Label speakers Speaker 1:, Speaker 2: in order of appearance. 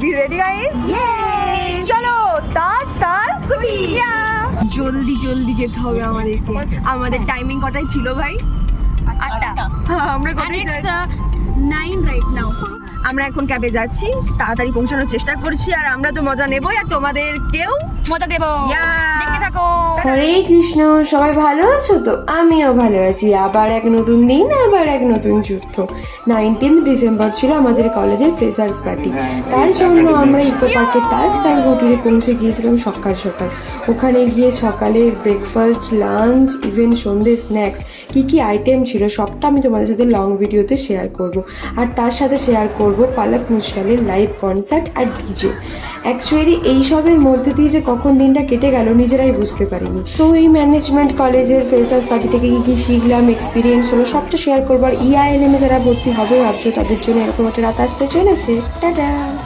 Speaker 1: B ready guys চলো তাজ তাল জলদি জলদি যেতে হবে আমাদেরকে। আমাদের টাইমিং কটাই ছিল ভাই?
Speaker 2: আটটা।
Speaker 1: হ্যাঁ, আমরা
Speaker 2: nine right now.
Speaker 1: আমরা এখন ক্যাবে যাচ্ছি। তাড়াতাড়ি পৌঁছানোর চেষ্টা করছি আর আমরা তো মজা নেবই আর তোমাদের কেউ
Speaker 2: মজা দেবো।
Speaker 1: Yeah.
Speaker 3: হরে কৃষ্ণ সবাই ভালো আছো তো? আমিও ভালো আছি। আবার এক নতুন দিন আবার এক নতুন যুদ্ধ। নাইনটিন ডিসেম্বর ছিল আমাদের কলেজের ফ্রেশার্স পার্টি তার জন্য আমরা ইকো পার্কের তাজ তার হোটেলে পৌঁছে গিয়েছিলাম সকাল সকাল। ওখানে গিয়ে সকালে ব্রেকফাস্ট লাঞ্চ ইভেন সন্ধ্যে স্ন্যাক্স কী কী আইটেম ছিল সবটা আমি তোমাদের সাথে লং ভিডিওতে শেয়ার করব। আর তার সাথে শেয়ার করব পালক মুশালের লাইভ কনসার্ট আর ডিজে অ্যাকচুয়ালি এইসবের মধ্যে দিয়ে যে কখন দিনটা কেটে গেল নিজেরাই বুঝতে পারিনি। সো এই ম্যানেজমেন্ট কলেজের ফ্রেশার্স পার্টি থেকে কী কী শিখলাম এক্সপিরিয়েন্স হলো, সবটা শেয়ার করব। আর ইআইএলএমে যারা ভর্তি হবে, ভাবছ তাদের জন্য এরকম একটা রাত আসতে চলেছে? টাটা